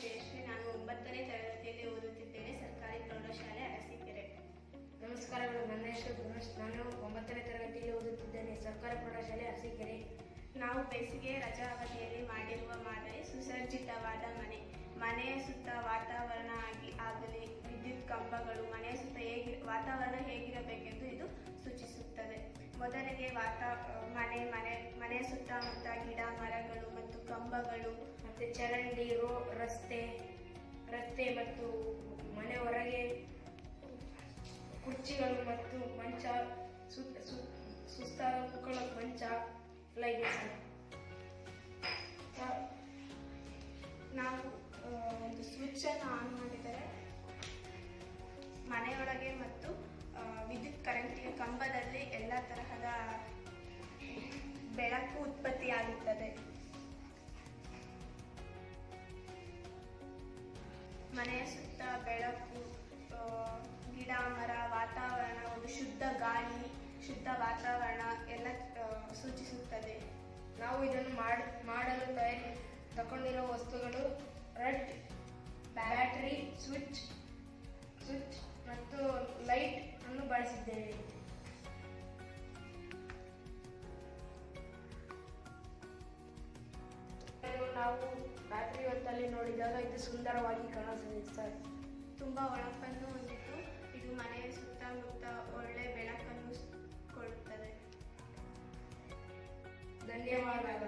ಜಯಶ್ರೀ ನಾನು ಒಂಬತ್ತನೇ ತರಗತಿಯಲ್ಲಿ ಓದುತ್ತಿದ್ದೇನೆ ಸರ್ಕಾರಿ ಪ್ರೌಢಶಾಲೆ ಅರಸೀಕೆರೆ. ನಮಸ್ಕಾರಗಳು ನನ್ನ ಹೆಸರು ಧನುಷ್ ನಾನು ಒಂಬತ್ತನೇ ತರಗತಿಯಲ್ಲಿ ಓದುತ್ತಿದ್ದೇನೆ ಸರ್ಕಾರಿ ಪ್ರೌಢಶಾಲೆ ಅರಸೀಕೆರೆ. ನಾವು ಬೇಸಿಗೆ ರಜಾ ಅವಧಿಯಲ್ಲಿ ಮಾಡಿರುವ ಮಾದರಿ ಸುಸಜ್ಜಿತವಾದ ಮನೆ. ಮನೆಯ ಸುತ್ತ ವಾತಾವರಣ ಆಗಿ ಆಗಲಿ. ವಿದ್ಯುತ್ ಕಂಬಗಳು ಮನೆಯ ಸುತ್ತ ಹೇಗೆ ವಾತಾವರಣ ಹೇಗಿರಬೇಕೆಂದು ಇದು ಸೂಚಿಸುತ್ತದೆ. ಮೊದಲಿಗೆ ವಾತಾ ಮನೆ ಮನೆ ಮನೆಯ ಸುತ್ತಮುತ್ತ ಗಿಡ ಮರಗಳು ಮತ್ತು ಕಂಬಗಳು ಮತ್ತು ಚರಂಡಿ ರೋ ರಸ್ತೆ ರಸ್ತೆ ಮತ್ತು ಮನೆ ಹೊರಗೆ ಕುರ್ಚಿಗಳು ಮತ್ತು ಮಂಚ ಸುತ್ತ ಸುಸ್ತಾದ ಕುಕ್ಕಳ ಮಂಚ ಎಲ್ಲ ಇದೆ ಸರ್. ನಾವು ಒಂದು ಸ್ವಿಚ್ಚನ್ನು ಆನ್ ಮಾಡಿದರೆ ಮನೆಯೊಳಗೆ ಮತ್ತು ವಿದ್ಯುತ್ ಕರೆಂಟಿನ ಕಂಬದಲ್ಲಿ ಎಲ್ಲ ತರಹದ ಬೆಳಕು ಉತ್ಪತ್ತಿಯಾಗುತ್ತದೆ. ಮನೆಯ ಸುತ್ತ ಬೆಳಕು ಗಿಡ, ಮರ, ವಾತಾವರಣ, ಒಂದು ಶುದ್ಧ ಗಾಳಿ, ಶುದ್ಧ ವಾತಾವರಣ ಎಲ್ಲ ಸೂಚಿಸುತ್ತದೆ. ನಾವು ಇದನ್ನು ಮಾಡ, ಮಾಡಲು ತಯಾರಿ ತಗೊಂಡಿರೋ ವಸ್ತುಗಳು ರಟ್ ಬ್ಯಾಟರಿ, ಸ್ವಿಚ್ ಸ್ವಿಚ್ ಮತ್ತು ಲೈಟ್ ಅನ್ನು ಬಳಸಿದ್ದೇವೆ. ನಾವು ರಾತ್ರಿ ಹೊತ್ತಲ್ಲಿ ನೋಡಿದಾಗ ಇದು ಸುಂದರವಾಗಿ ಕಾಣಿಸುತ್ತೆ ಸರ್. ತುಂಬ ಒಳಪನ್ನು ಹೊಂದಿದ್ದು ಇದು ಮನೆಯ ಸುತ್ತಮುತ್ತ ಒಳ್ಳೆ ಬೆಳಕನ್ನು ಕೊಡುತ್ತದೆ. ಧನ್ಯವಾದಗಳು.